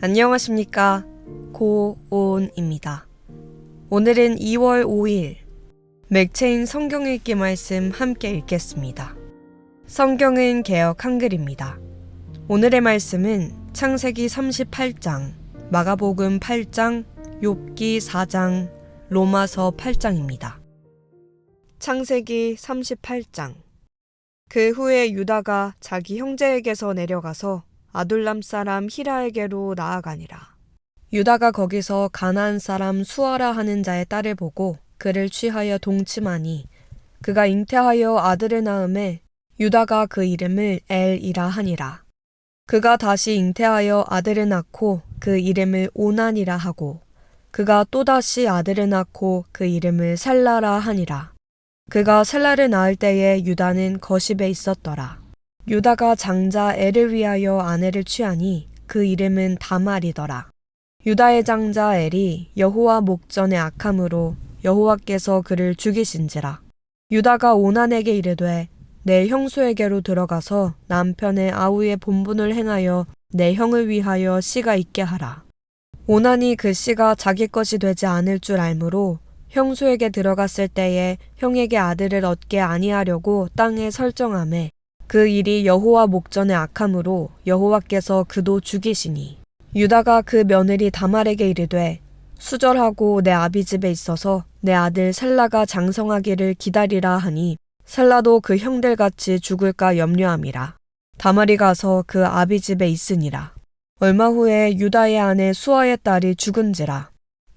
안녕하십니까. 고온입니다. 오늘은 2월 5일 맥체인 성경 읽기 말씀 함께 읽겠습니다. 성경은 개역 한글입니다. 오늘의 말씀은 창세기 38장, 마가복음 8장, 욥기 4장, 로마서 8장입니다. 창세기 38장 그 후에 유다가 자기 형제에게서 내려가서 아둘람 사람 히라에게로 나아가니라. 유다가 거기서 가나안 사람 수아라 하는 자의 딸을 보고 그를 취하여 동침하니 그가 잉태하여 아들을 낳음에 유다가 그 이름을 엘이라 하니라. 그가 다시 잉태하여 아들을 낳고 그 이름을 오난이라 하고 그가 또다시 아들을 낳고 그 이름을 살라라 하니라. 그가 셀라를 낳을 때에 유다는 거십에 있었더라. 유다가 장자 엘을 위하여 아내를 취하니 그 이름은 다말이더라. 유다의 장자 엘이 여호와 목전에 악함으로 여호와께서 그를 죽이신지라. 유다가 오난에게 이르되 내 형수에게로 들어가서 남편의 아우의 본분을 행하여 내 형을 위하여 씨가 있게 하라. 오난이 그 씨가 자기 것이 되지 않을 줄 알므로 형수에게 들어갔을 때에 형에게 아들을 얻게 아니하려고 땅에 설정함에 그 일이 여호와 목전에 악함으로 여호와께서 그도 죽이시니. 유다가 그 며느리 다말에게 이르되 수절하고 내 아비 집에 있어서 내 아들 셀라가 장성하기를 기다리라 하니 셀라도 그 형들같이 죽을까 염려함이라. 다말이 가서 그 아비 집에 있으니라. 얼마 후에 유다의 아내 수아의 딸이 죽은지라.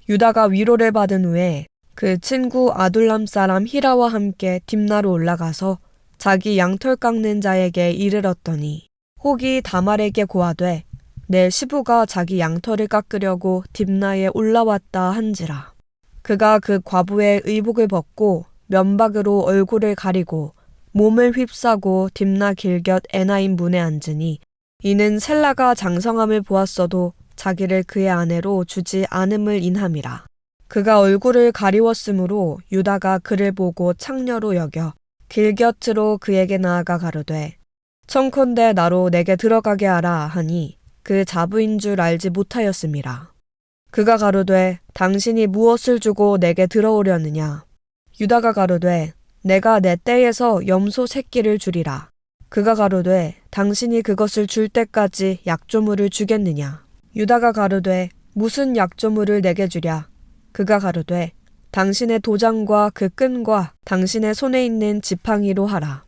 유다가 위로를 받은 후에 그 친구 아둘람 사람 히라와 함께 딥나로 올라가서 자기 양털 깎는 자에게 이르렀더니 혹이 다말에게 고하되 내 시부가 자기 양털을 깎으려고 딥나에 올라왔다 한지라. 그가 그 과부의 의복을 벗고 면박으로 얼굴을 가리고 몸을 휩싸고 딥나 길곁 에나임 문에 앉으니 이는 셀라가 장성함을 보았어도 자기를 그의 아내로 주지 않음을 인함이라. 그가 얼굴을 가리웠으므로 유다가 그를 보고 창녀로 여겨 길 곁으로 그에게 나아가 가로되 청컨대 나로 내게 들어가게 하라 하니 그 자부인 줄 알지 못하였음이라. 그가 가로되 당신이 무엇을 주고 내게 들어오려느냐. 유다가 가로되 내가 내 떼에서 염소 새끼를 주리라. 그가 가로되 당신이 그것을 줄 때까지 약조물을 주겠느냐. 유다가 가로되 무슨 약조물을 내게 주랴. 그가 가로되 당신의 도장과 그 끈과 당신의 손에 있는 지팡이로 하라.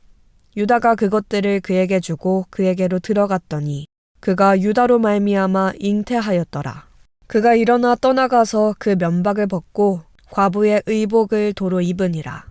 유다가 그것들을 그에게 주고 그에게로 들어갔더니 그가 유다로 말미암아 잉태하였더라. 그가 일어나 떠나가서 그 면박을 벗고 과부의 의복을 도로 입으니라.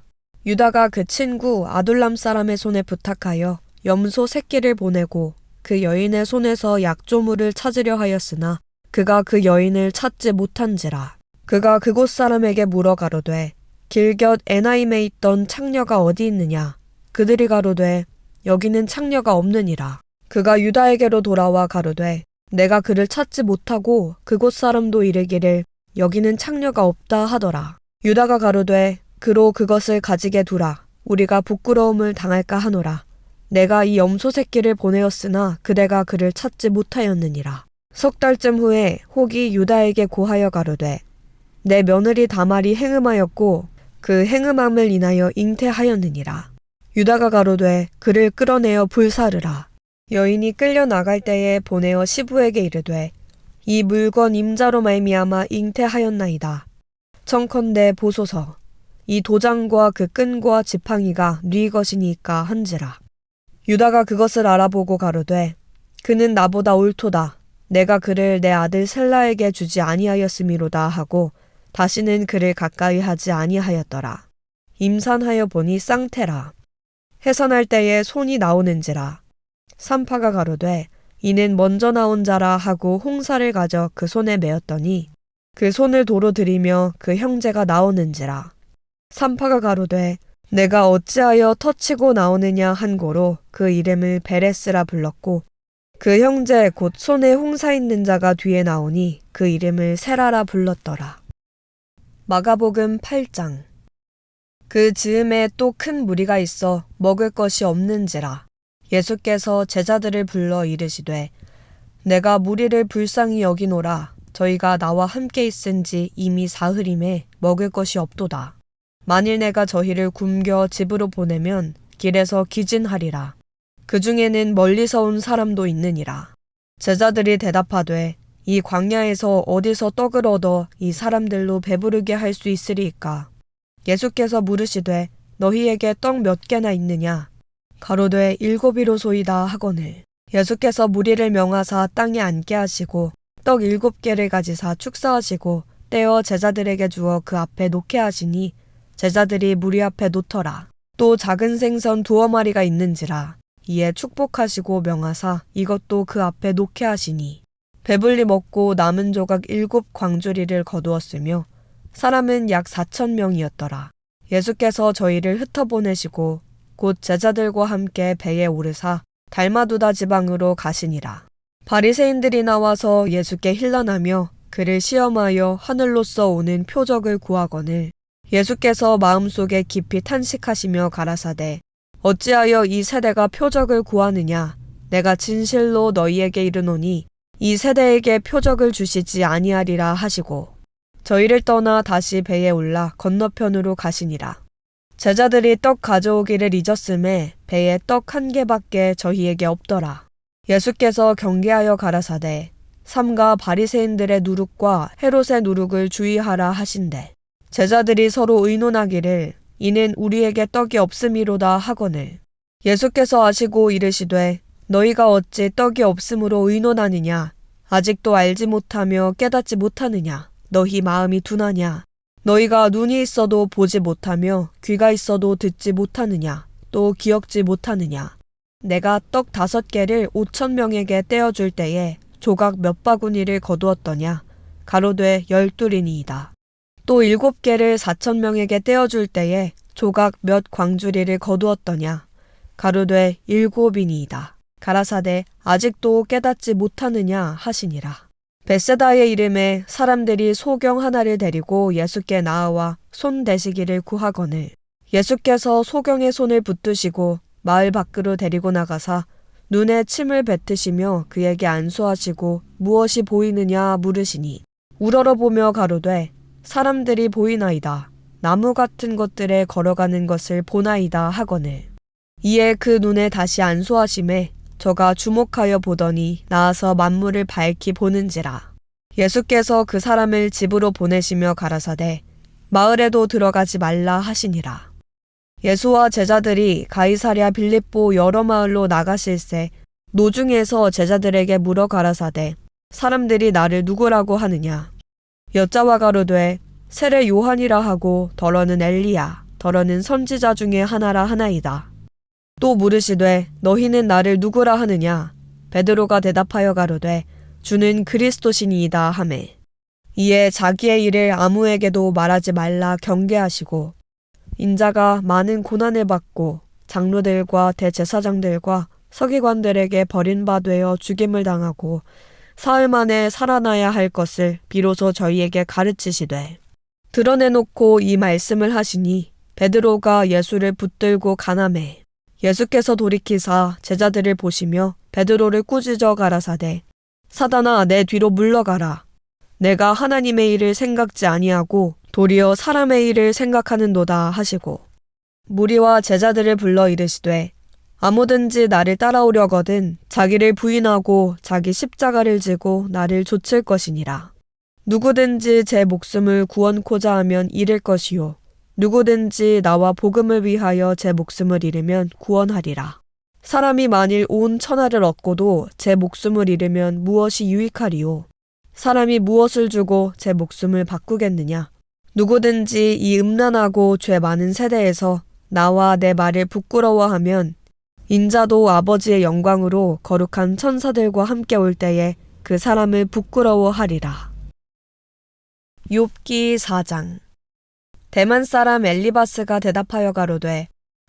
유다가 그 친구 아둘람 사람의 손에 부탁하여 염소 새끼를 보내고 그 여인의 손에서 약조물을 찾으려 하였으나 그가 그 여인을 찾지 못한지라. 그가 그곳 사람에게 물어 가로되 길곁 에나임에 있던 창녀가 어디 있느냐? 그들이 가로되 여기는 창녀가 없느니라. 그가 유다에게로 돌아와 가로되 내가 그를 찾지 못하고 그곳 사람도 이르기를 여기는 창녀가 없다 하더라. 유다가 가로되 그로 그것을 가지게 두라. 우리가 부끄러움을 당할까 하노라. 내가 이 염소 새끼를 보내었으나 그대가 그를 찾지 못하였느니라. 석 달쯤 후에 혹이 유다에게 고하여 가로되 내 며느리 다말이 행음하였고 그 행음함을 인하여 잉태하였느니라. 유다가 가로되 그를 끌어내어 불사르라. 여인이 끌려 나갈 때에 보내어 시부에게 이르되 이 물건 임자로 말미암아 잉태하였나이다. 청컨대 보소서 이 도장과 그 끈과 지팡이가 네 것이니까 한지라. 유다가 그것을 알아보고 가로되 그는 나보다 옳도다. 내가 그를 내 아들 셀라에게 주지 아니하였음이로다 하고 다시는 그를 가까이 하지 아니하였더라. 임산하여 보니 쌍태라. 해산할 때에 손이 나오는지라. 산파가 가로되 이는 먼저 나온 자라 하고 홍사를 가져 그 손에 메었더니 그 손을 도로 들이며 그 형제가 나오는지라. 산파가 가로되 내가 어찌하여 터치고 나오느냐 한 고로 그 이름을 베레스라 불렀고 그 형제 곧 손에 홍사 있는 자가 뒤에 나오니 그 이름을 세라라 불렀더라. 마가복음 8장 그 즈음에 또 큰 무리가 있어 먹을 것이 없는지라 예수께서 제자들을 불러 이르시되 내가 무리를 불쌍히 여기노라 저희가 나와 함께 있은지 이미 사흘임에 먹을 것이 없도다. 만일 내가 저희를 굶겨 집으로 보내면 길에서 기진하리라. 그 중에는 멀리서 온 사람도 있느니라. 제자들이 대답하되 이 광야에서 어디서 떡을 얻어 이 사람들로 배부르게 할 수 있으리이까. 예수께서 물으시되 너희에게 떡 몇 개나 있느냐? 가로되 일곱이로소이다 하거늘. 예수께서 무리를 명하사 땅에 앉게 하시고 떡 일곱 개를 가지사 축사하시고 떼어 제자들에게 주어 그 앞에 놓게 하시니 제자들이 무리 앞에 놓더라. 또 작은 생선 두어 마리가 있는지라 이에 축복하시고 명하사 이것도 그 앞에 놓게 하시니 배불리 먹고 남은 조각 일곱 광주리를 거두었으며 사람은 약 사천 명이었더라. 예수께서 저희를 흩어보내시고 곧 제자들과 함께 배에 오르사 달마두다 지방으로 가시니라. 바리새인들이 나와서 예수께 힐난하며 그를 시험하여 하늘로서 오는 표적을 구하거늘 예수께서 마음속에 깊이 탄식하시며 가라사대 어찌하여 이 세대가 표적을 구하느냐 내가 진실로 너희에게 이르노니 이 세대에게 표적을 주시지 아니하리라 하시고 저희를 떠나 다시 배에 올라 건너편으로 가시니라. 제자들이 떡 가져오기를 잊었음에 배에 떡 한 개밖에 저희에게 없더라. 예수께서 경계하여 가라사대 삼가 바리새인들의 누룩과 헤롯의 누룩을 주의하라 하신대. 제자들이 서로 의논하기를 이는 우리에게 떡이 없음이로다 하거늘. 예수께서 아시고 이르시되 너희가 어찌 떡이 없음으로 의논하느냐? 아직도 알지 못하며 깨닫지 못하느냐? 너희 마음이 둔하냐? 너희가 눈이 있어도 보지 못하며 귀가 있어도 듣지 못하느냐? 또 기억지 못하느냐? 내가 떡 다섯 개를 오천 명에게 떼어줄 때에 조각 몇 바구니를 거두었더냐? 가로되 열둘이니이다. 또 일곱 개를 사천 명에게 떼어줄 때에 조각 몇 광주리를 거두었더냐? 가로되 일곱이니이다 가라사대 아직도 깨닫지 못하느냐 하시니라. 베세다의 이름에 사람들이 소경 하나를 데리고 예수께 나아와 손 대시기를 구하거늘 예수께서 소경의 손을 붙드시고 마을 밖으로 데리고 나가사 눈에 침을 뱉으시며 그에게 안수하시고 무엇이 보이느냐 물으시니 우러러 보며 가로되 사람들이 보이나이다. 나무 같은 것들에 걸어가는 것을 보나이다 하거늘. 이에 그 눈에 다시 안수하심에 저가 주목하여 보더니 나아서 만물을 밝히 보는지라. 예수께서 그 사람을 집으로 보내시며 가라사대 마을에도 들어가지 말라 하시니라. 예수와 제자들이 가이사랴 빌립보 여러 마을로 나가실새 노중에서 제자들에게 물어 가라사대 사람들이 나를 누구라고 하느냐? 여자와 가로되 세례 요한이라 하고 더러는 엘리야 더러는 선지자 중에 하나라 하나이다 또 물으시되 너희는 나를 누구라 하느냐? 베드로가 대답하여 가로되 주는 그리스도시니이다 하매. 이에 자기의 일을 아무에게도 말하지 말라 경계하시고 인자가 많은 고난을 받고 장로들과 대제사장들과 서기관들에게 버림받되어 죽임을 당하고 사흘 만에 살아나야 할 것을 비로소 저희에게 가르치시되 드러내놓고 이 말씀을 하시니 베드로가 예수를 붙들고 가남해 예수께서 돌이키사 제자들을 보시며 베드로를 꾸짖어 가라사대 사단아 내 뒤로 물러가라 내가 하나님의 일을 생각지 아니하고 도리어 사람의 일을 생각하는도다 하시고 무리와 제자들을 불러 이르시되 아무든지 나를 따라오려거든 자기를 부인하고 자기 십자가를 지고 나를 좇을 것이니라. 누구든지 제 목숨을 구원코자 하면 잃을 것이요. 누구든지 나와 복음을 위하여 제 목숨을 잃으면 구원하리라. 사람이 만일 온 천하를 얻고도 제 목숨을 잃으면 무엇이 유익하리요? 사람이 무엇을 주고 제 목숨을 바꾸겠느냐? 누구든지 이 음란하고 죄 많은 세대에서 나와 내 말을 부끄러워하면 인자도 아버지의 영광으로 거룩한 천사들과 함께 올 때에 그 사람을 부끄러워하리라. 욥기 4장 대만 사람 엘리바스가 대답하여 가로되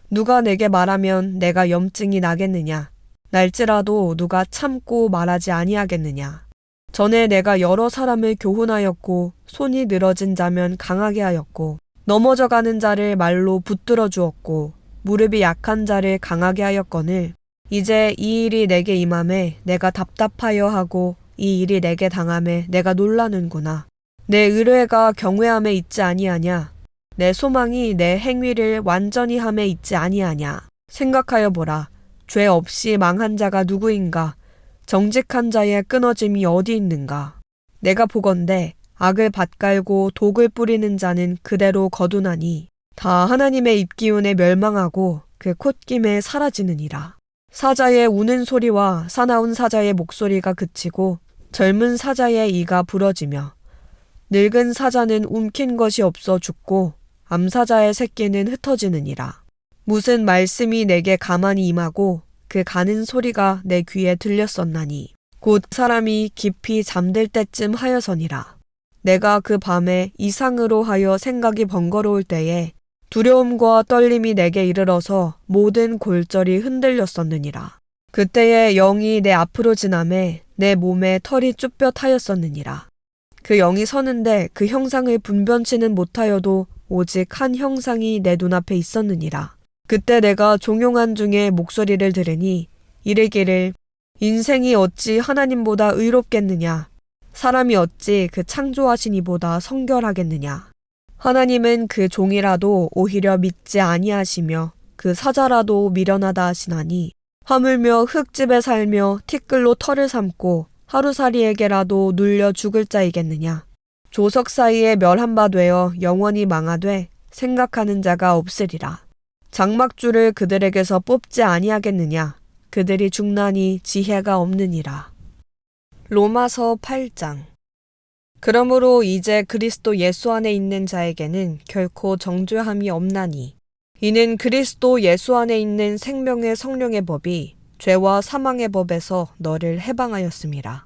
누가 내게 말하면 내가 염증이 나겠느냐 날지라도 누가 참고 말하지 아니하겠느냐 전에 내가 여러 사람을 교훈하였고 손이 늘어진 자면 강하게 하였고 넘어져 가는 자를 말로 붙들어 주었고 무릎이 약한 자를 강하게 하였거늘 이제 이 일이 내게 임함에 내가 답답하여 하고 이 일이 내게 당함에 내가 놀라는구나. 내 의뢰가 경외함에 있지 아니하냐. 내 소망이 내 행위를 완전히 함에 있지 아니하냐. 생각하여 보라. 죄 없이 망한 자가 누구인가? 정직한 자의 끊어짐이 어디 있는가? 내가 보건대 악을 밭갈고 독을 뿌리는 자는 그대로 거두나니 다 하나님의 입기운에 멸망하고 그 콧김에 사라지느니라. 사자의 우는 소리와 사나운 사자의 목소리가 그치고 젊은 사자의 이가 부러지며 늙은 사자는 움킨 것이 없어 죽고 암사자의 새끼는 흩어지느니라. 무슨 말씀이 내게 가만히 임하고 그 가는 소리가 내 귀에 들렸었나니 곧 사람이 깊이 잠들 때쯤 하여서니라. 내가 그 밤에 이상으로 하여 생각이 번거로울 때에 두려움과 떨림이 내게 이르러서 모든 골절이 흔들렸었느니라. 그때에 영이 내 앞으로 지남에 내 몸에 털이 쭈뼛하였었느니라. 그 영이 서는데 그 형상을 분변치는 못하여도 오직 한 형상이 내 눈앞에 있었느니라. 그때 내가 종용한 중에 목소리를 들으니 이르기를 인생이 어찌 하나님보다 의롭겠느냐? 사람이 어찌 그 창조하신 이보다 성결하겠느냐? 하나님은 그 종이라도 오히려 믿지 아니하시며 그 사자라도 미련하다 하시나니 하물며 흙집에 살며 티끌로 털을 삼고 하루살이에게라도 눌려 죽을 자이겠느냐 조석 사이에 멸한 바 되어 영원히 망하되 생각하는 자가 없으리라. 장막줄을 그들에게서 뽑지 아니하겠느냐? 그들이 중나니 지혜가 없느니라. 로마서 8장. 그러므로 이제 그리스도 예수 안에 있는 자에게는 결코 정죄함이 없나니 이는 그리스도 예수 안에 있는 생명의 성령의 법이 죄와 사망의 법에서 너를 해방하였습니다.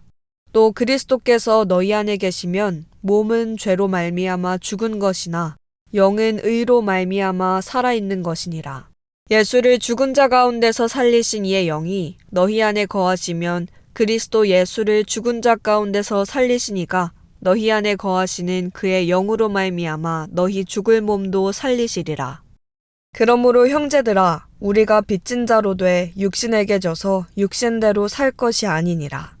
또 그리스도께서 너희 안에 계시면 몸은 죄로 말미암아 죽은 것이나 영은 의로 말미암아 살아 있는 것이니라 예수를 죽은 자 가운데서 살리신 이의 영이 너희 안에 거하시면 그리스도 예수를 죽은 자 가운데서 살리시니가 너희 안에 거하시는 그의 영으로 말미암아 너희 죽을 몸도 살리시리라. 그러므로 형제들아 우리가 빚진 자로 돼 육신에게 져서 육신대로 살 것이 아니니라.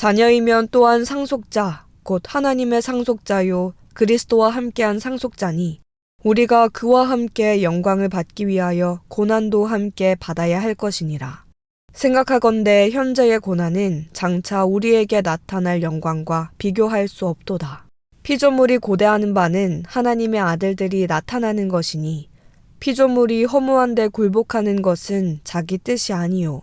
자녀이면 또한 상속자 곧 하나님의 상속자요 그리스도와 함께한 상속자니 우리가 그와 함께 영광을 받기 위하여 고난도 함께 받아야 할 것이니라. 생각하건대 현재의 고난은 장차 우리에게 나타날 영광과 비교할 수 없도다. 피조물이 고대하는 바는 하나님의 아들들이 나타나는 것이니 피조물이 허무한데 굴복하는 것은 자기 뜻이 아니요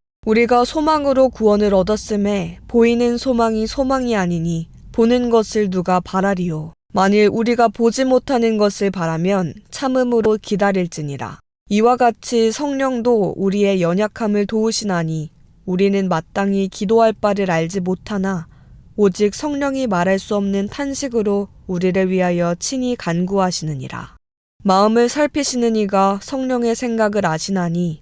우리가 소망으로 구원을 얻었음에 보이는 소망이 소망이 아니니 보는 것을 누가 바라리요. 만일 우리가 보지 못하는 것을 바라면 참음으로 기다릴지니라. 이와 같이 성령도 우리의 연약함을 도우시나니 우리는 마땅히 기도할 바를 알지 못하나 오직 성령이 말할 수 없는 탄식으로 우리를 위하여 친히 간구하시느니라. 마음을 살피시는 이가 성령의 생각을 아시나니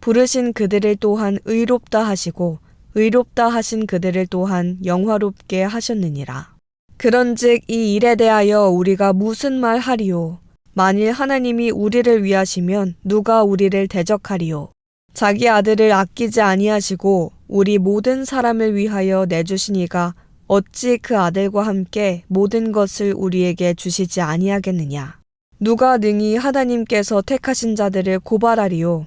부르신 그들을 또한 의롭다 하시고 의롭다 하신 그들을 또한 영화롭게 하셨느니라. 그런즉 이 일에 대하여 우리가 무슨 말 하리요? 만일 하나님이 우리를 위하시면 누가 우리를 대적하리요? 자기 아들을 아끼지 아니하시고 우리 모든 사람을 위하여 내주시니가 어찌 그 아들과 함께 모든 것을 우리에게 주시지 아니하겠느냐? 누가 능히 하나님께서 택하신 자들을 고발하리요?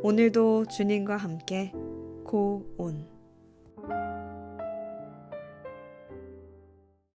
오늘도 주님과 함께 고온.